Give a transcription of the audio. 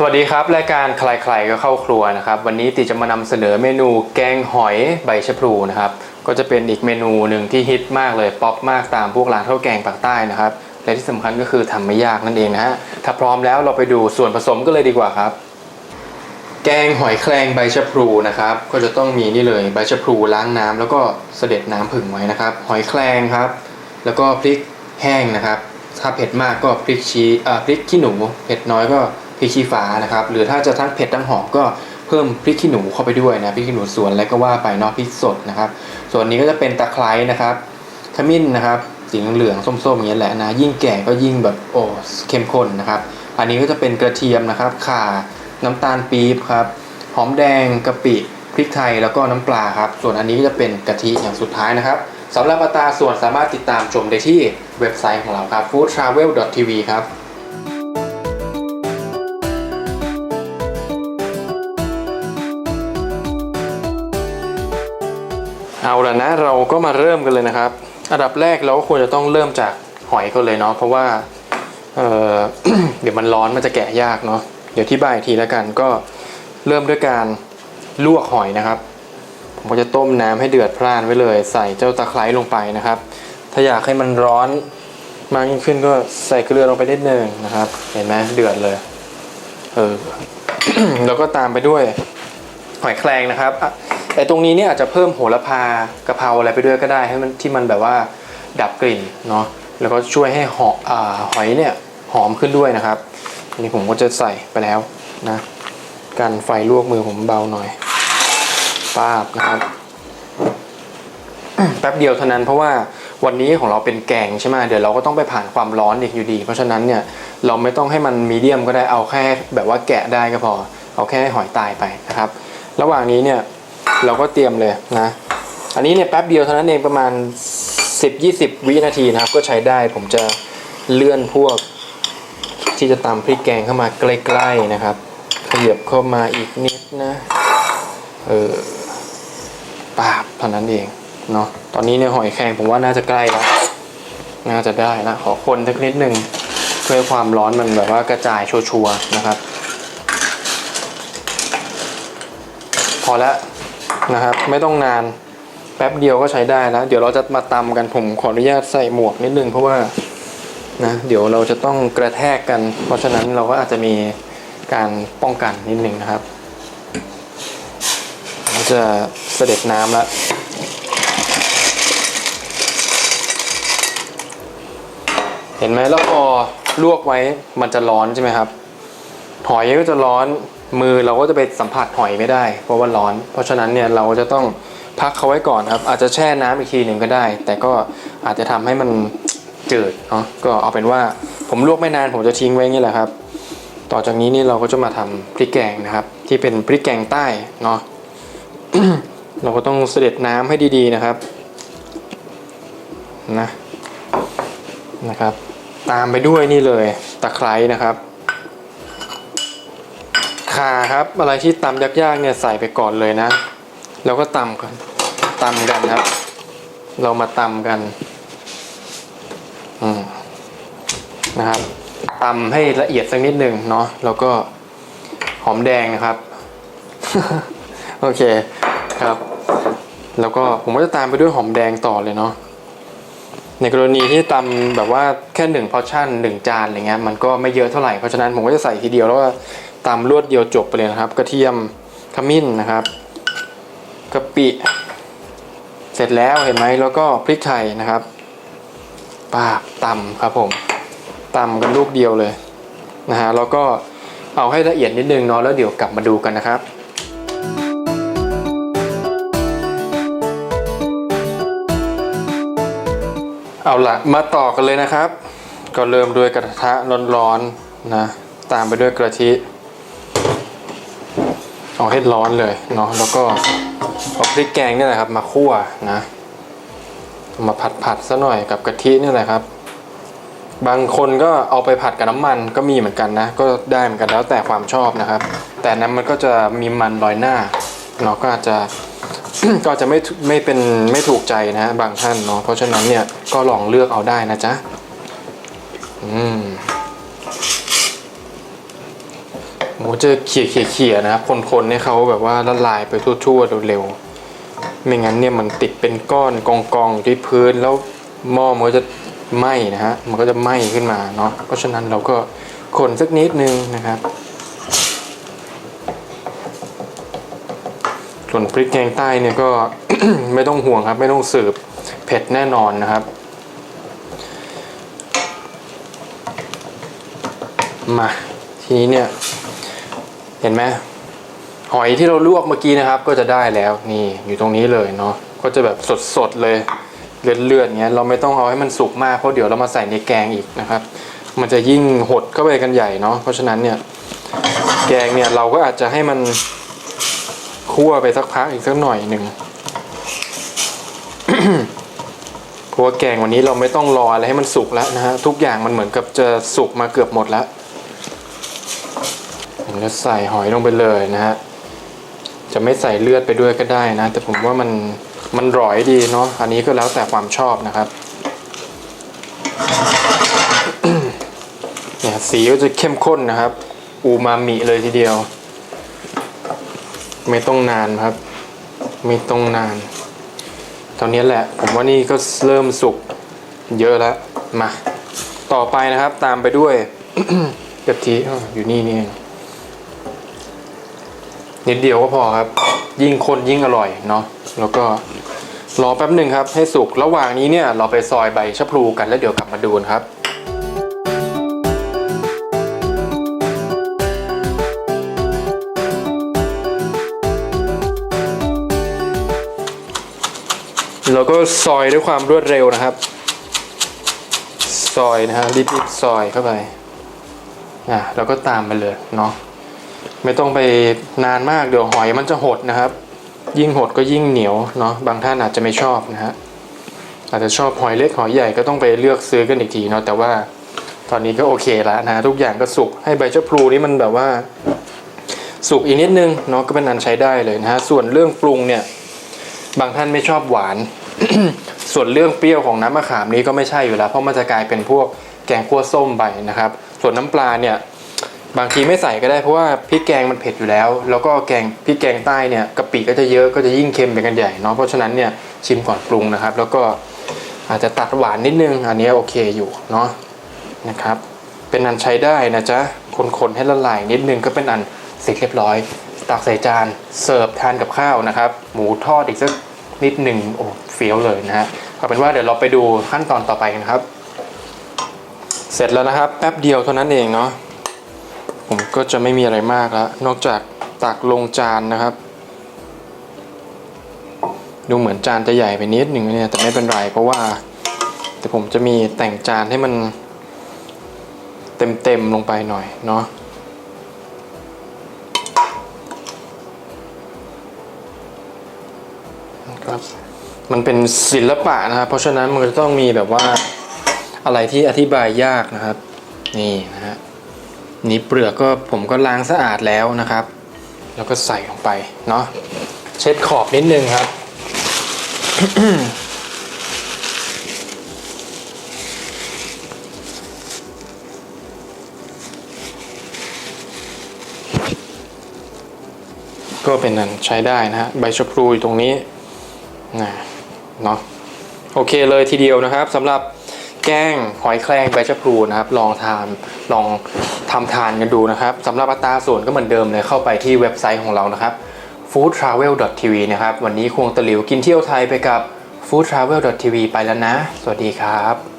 สวัสดีครับ รายการใครๆก็เข้าครัวนะครับ วันนี้ติจะมานำเสนอเมนูแกงหอยใบชะพลูนะครับ ก็จะเป็นอีกเมนูหนึ่งที่ฮิตมากเลยป๊อปมากตามพวกร้านข้าวแกงปากใต้นะครับ และที่สำคัญก็คือทำไม่ยากนั่นเองนะฮะถ้าพร้อมแล้วเราไปดูส่วนผสมกันเลยดีกว่าครับ แกงหอยแครงใบชะพลูนะครับ ก็จะต้องมีนี่เลยใบชะพลูล้างน้ำแล้วก็เสด็จน้ำผึ่งไว้นะครับ หอยแครงครับ แล้วก็พริกแห้งนะครับ ถ้าเผ็ดมากก็พริกชีอ่าพริกขี้หนูเผ็ดน้อยก็ พริกชี้ฟ้านะครับหรือถ้าจะทั้งเผ็ดทั้งหอมก็เพิ่มพริกขี้หนูเข้าไปด้วยนะพริกขี้หนูสวนอะไรก็ว่าไปเนอกพริกสดนะครับ ส่วนนี้ก็จะเป็นตะไคร้นะครับขมิ้นนะครับสีเหลืองๆส้มๆอย่างนี้แหละนะยิ่งแก่ก็ยิ่งแบบโอ้เข้มข้นนะครับ อันนี้ก็จะเป็นกระเทียมนะครับข่าน้ำตาลปี๊บครับหอมแดงกะปิพริกไทยแล้วก็น้ำปลาครับ ส่วนอันนี้ก็จะเป็นกะทิอย่างสุดท้ายนะครับสำหรับอัตราส่วนสามารถติดตามชมได้ที่เว็บไซต์ของเราครับ foodtravel.tv ครับ เอาละนะเราก็มาเริ่มกันเลยนะครับ อันดับแรกเราก็ควรจะต้องเริ่มจากหอยก่อนเลยเนาะเพราะว่าเเดี๋ยวมันร้อนมันจะแกะยากเนาะเดี๋ยวที่บายทีแล้วกันก็เริ่มด้วยการลวกหอยนะครับ ผมก็จะต้มน้ำให้เดือดพล่านไว้เลย ใส่เจ้าตะไคร้ลงไปนะครับ ถ้าอยากให้มันร้อนมากยิ่งขึ้นก็ใส่เกลือลงไปนิดนึงนะครับ เห็นไหมเดือดเลยเออแล้วก็ตามไปด้วยหอยแครงนะครับ แต่ตรงนี้เนี่ยอาจจะเพิ่มโหระพากะเพราอะไรไปด้วยก็ได้ให้มันที่มันแบบว่าดับกลิ่นเนาะแล้วก็ช่วยให้หออหอยเนี่ยหอมขึ้นด้วยนะครับอันนี้ผมก็จะใส่ไปแล้วนะกันไฟลวกมือผมเบาหน่อยป้าบนะครับแป๊บเดียวเท่านั้นเพราะว่าวันนี้ของเราเป็นแกงใช่ไหมเดี๋ยวเราก็ต้องไปผ่านความร้อนอีกอยู่ดี เพราะฉะนั้นเนี่ยเราไม่ต้องให้มันมีเดียมก็ได้เอาแค่แบบว่าแกะได้ก็พอ เอาแค่ให้หอยตายไปนะครับ ระหว่างนี้เนี่ย เราก็เตรียมเลยนะ อันนี้เนี่ยแป๊บเดียวเท่านั้นเองประมาณ 10-20 วินาทีนะครับ ก็ใช้ได้ผมจะเลื่อนพวกที่จะตำพริกแกงเข้ามาใกล้ๆนะครับขยับเข้ามาอีกนิดนะ เออปาบเท่านั้นเองเนาะ ตอนนี้เนี่ยหอยแครงผมว่าน่าจะใกล้แล้ว น่าจะได้นะ ขอคนสักนิดหนึ่งเพื่อความร้อนมันแบบว่ากระจายชัวร์ๆนะครับ พอแล้ว นะครับ ไม่ต้องนานแป๊บเดียวก็ใช้ได้แล้ว เดี๋ยวเราจะมาตำกันผมขออนุญาตใส่หมวกนิดนึงเพราะว่านะเดี๋ยวเราจะต้องกระแทกกัน เพราะฉะนั้นเราก็อาจจะมีการป้องกันนิดนึงนะครับเราจะเสด็จน้ำแล้วเห็นไหมแล้วพอลวกไว้มันจะร้อนใช่ไหมครับหอยก็จะร้อน มือเราก็จะไปสัมผัสหอยไม่ได้ เพราะว่าร้อน เพราะฉะนั้นเนี่ยเราจะต้องพักเขาไว้ก่อนครับ อาจจะแช่น้ำอีกทีหนึ่งก็ได้ แต่ก็อาจจะทำให้มันจืดเนาะก็เอาเป็นว่าผมลวกไม่นานผมจะทิ้งไว้อย่างนี้แหละครับ ต่อจากนี้นี่เราก็จะมาทำพริกแกงนะครับ ที่เป็นพริกแกงใต้เนาะเราก็ต้องเสด็จน้ำให้ดีๆนะครับนะนะครับ ตามไปด้วยนี่เลยตะไคร้นะครับ ขาครับ อะไรที่ตำยากๆเนี่ยใส่ไปก่อนเลยนะ แล้วก็ตำกันตำกันครับ เรามาตำกันอืมนะครับตำให้ละเอียดสักนิดหนึ่งเนาะแล้วก็หอมแดงนะครับ โอเคครับ แล้วก็ผมก็จะตามไปด้วยหอมแดงต่อเลยเนาะในกรณีที่ตำแบบว่าแค่หนึ่งพอชั่นหนึ่งจานอะไรเงี้ยมันก็ไม่เยอะเท่าไหร่เพราะฉะนั้นผมก็จะใส่ทีเดียวแล้วก็ ตำรวดเดียวจบไปเลยนะครับ กระเทียมขมิ้นนะครับกะปิเสร็จแล้วเห็นไหมแล้วก็พริกไทยนะครับปาบตำครับผมตำกันลูกเดียวเลยนะฮะแล้วก็เอาให้ละเอียดนิดนึงเนาะแล้วเดี๋ยวกลับมาดูกันนะครับเอาละมาต่อกันเลยนะครับ ก็เริ่มด้วยกระทะร้อนๆนะตามไปด้วยกระทิ เอาให้ร้อนเลยเนาะแล้วก็เอาพริกแกงนี่แหละครับมาคั่วนะมาผัดผัดๆซะหน่อยกับกะทินี่แหละครับ บางคนก็เอาไปผัดกับน้ำมันก็มีเหมือนกันนะ ก็ได้เหมือนกันแล้วแต่ความชอบนะครับ แต่นั้นมันก็จะมีมันลอยหน้าเนาะก็อาจจะก็จะไม่ไม่เป็นไม่ถูกใจนะฮะบางท่านเนาะเพราะฉะนั้นเนี่ยก็ลองเลือกเอาได้นะจ๊ะอืม ผมจะเขี่ยเขี่ยเขี่ยนะครับ คนๆให้เขาแบบว่าละลายไปทั่วๆเร็วๆ ไม่งั้นเนี่ยมันติดเป็นก้อนกองๆอยู่ที่พื้นแล้วหม้อมันก็จะไหม้นะฮะ มันก็จะไหม้ขึ้นมาเนาะ เพราะฉะนั้นเราก็คนสักนิดนึงนะครับ ส่วนพริกแกงใต้เนี่ยก็ไม่ต้องห่วงครับ ไม่ต้องสืบเผ็ดแน่นอนนะครับ มาทีนี้เนี่ย เห็นไหมหอยที่เราลวกเมื่อกี้นะครับ ก็จะได้แล้วนี่อยู่ตรงนี้เลยเนาะก็จะแบบสดๆเลยเลือดๆเงี้ยเราไม่ต้องเอาให้มันสุกมากเพราะเดี๋ยวเรามาใส่ในแกงอีกนะครับ มันจะยิ่งหดเข้าไปกันใหญ่เนาะเพราะฉะนั้นเนี่ยแกงเนี่ยเราก็อาจจะให้มันคั่วไปสักพักอีกสักหน่อยหนึ่งเพราะว่าแกงวันนี้เราไม่ต้องรออะไรให้มันสุกแล้วนะฮะทุกอย่างมันเหมือนกับจะสุกมาเกือบหมดแล้ว ผมจะใส่หอยลงไปเลยนะฮะ จะไม่ใส่เลือดไปด้วยก็ได้นะ แต่ผมว่ามันมันร่อยดีเนาะ อันนี้ก็แล้วแต่ความชอบนะครับเนี่ยสีก็จะเข้มข้นนะครับ อูมามิเลยทีเดียว ไม่ต้องนานครับ ไม่ต้องนานตอนนี้แหละ ผมว่านี่ก็เริ่มสุกเยอะแล้ว มา ต่อไปนะครับ ตามไปด้วยกะทิอออยู่นี่นี่เอง นิดเดียวก็พอครับ ยิ่งคนยิ่งอร่อยเนาะแล้วก็รอแป๊บหนึ่งครับ ให้สุกระหว่างนี้เนี่ยเราไปซอยใบชะพลูกันแล้วเดี๋ยวกลับมาดูนครับเราก็ซอยด้วยความรวดเร็วนะครับ ซอยนะฮะรีบๆซอยเข้าไปอะแล้วก็ตามไปเลยเนาะ ไม่ต้องไปนานมากเดี๋ยวหอยมันจะหดนะครับ ยิ่งหดก็ยิ่งเหนียวเนาะบางท่านอาจจะไม่ชอบนะฮะอาจจะชอบหอยเล็กหอยใหญ่ก็ต้องไปเลือกซื้อกันอีกทีเนาะแต่ว่าตอนนี้ก็โอเคแล้วนะทุกอย่างก็สุกให้ใบชะพลูนี่มันแบบว่า สุกอีกนิดนึงเนาะก็เป็นอันใช้ได้เลยนะฮะส่วนเรื่องปรุงเนี่ยบางท่านไม่ชอบหวาน ส่วนเรื่องเปรี้ยวของน้ำมะขามนี้ก็ไม่ใช่อยู่แล้ว เพราะมันจะกลายเป็นพวกแกงคั่วส้มไปนะครับ ส่วนน้ำปลาเนี่ย บางทีไม่ใส่ก็ได้เพราะว่าพริกแกงมันเผ็ดอยู่แล้ว แล้วก็แกงพริกแกงใต้เนี่ยกะปิก็จะเยอะก็จะยิ่งเค็มไปกันใหญ่เนาะเพราะฉะนั้นเนี่ยชิมก่อนปรุงนะครับ แล้วก็อาจจะตัดหวานนิดนึง อันนี้โอเคอยู่เนาะนะครับ เป็นอันใช้ได้นะจ๊ะคนๆให้ละลายนิดนึงก็เป็นอันเสร็จเรียบร้อย ตักใส่จานเสิร์ฟทานกับข้าวนะครับ หมูทอดอีกสักนิดหนึ่งโอ้เฟี้ยวเลยนะฮะเอาเป็นว่าเดี๋ยวเราไปดูขั้นตอนต่อไปกันครับ เสร็จแล้วนะครับแป๊บเดียวเท่านั้นเองเนาะ ผมก็จะไม่มีอะไรมากแล้วนอกจากตักลงจานนะครับ ดูเหมือนจานจะใหญ่ไปนิดหนึ่งเนี่ยแต่ไม่เป็นไรเพราะว่า แต่ผมจะมีแต่งจานให้มันเต็มๆลงไปหน่อยเนาะครับมันเป็นศิลปะนะครับ เพราะฉะนั้นมันจะต้องมีแบบว่าอะไรที่อธิบายยากนะครับ นี่นะฮะ นี่เปลือกก็ผมก็ล้างสะอาดแล้วนะครับ แล้วก็ใส่ลงไปเนาะเช็ดขอบนิดนึงครับ ก็เป็นนั้นใช้ได้นะฮะใบชะพลูอยู่ตรงนี้นะเนาะโอเคเลยทีเดียวนะครับสำหรับแกงหอยแครงใบชะพลูนะครับ ลองทานลอง ทำทานกันดูนะครับสำหรับอัตราส่วนก็เหมือนเดิมเลยเข้าไปที่เว็บไซต์ของเรานะครับ foodtravel.tv นะครับ วันนี้ควงตะหลิวกินเที่ยวไทยไปกับ foodtravel.tv ไปแล้วนะ สวัสดีครับ